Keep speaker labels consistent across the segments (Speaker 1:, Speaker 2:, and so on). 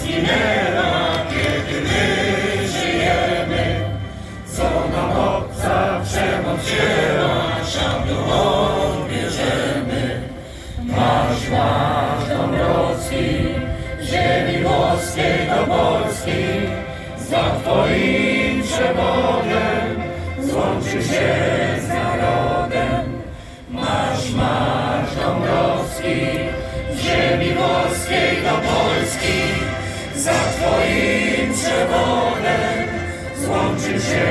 Speaker 1: zginęła, kiedy my żyjemy. Co nam obca przemoc wzięła, szablą odbierzemy. Marsz, marsz Dąbrowski, ziemi włoskiej do Polski, za Twoim przewodem złączy się z narodem. Marsz, marsz Dąbrowski, ziemi włoskiej przewodem złączy się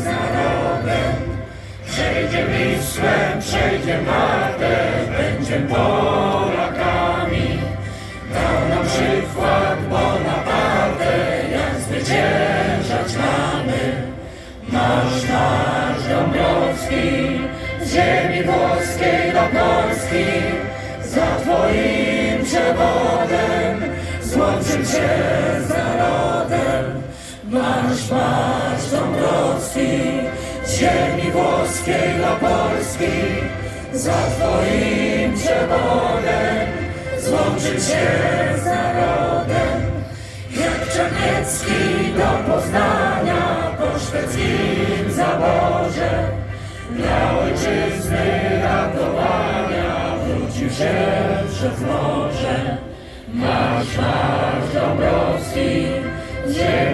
Speaker 1: z narodem. Przejdzie Wisłę, przejdzie Martę, będzie Polakami. Dał nam przykład Bonaparte, jak zwyciężać mamy. Marsz, marsz Dąbrowski, z ziemi włoskiej do Polski, za Twoim przewodem złączyć się. Marsz, marsz Dąbrowski, ziemi włoskiej do Polski, za Twoim przewodem złączyć się z narodem. Jak Czarniecki do Poznania po szwedzkim zaborze dla ojczyzny ratowania wrócił się przez morze. Marsz, marsz Dąbrowski, ziemi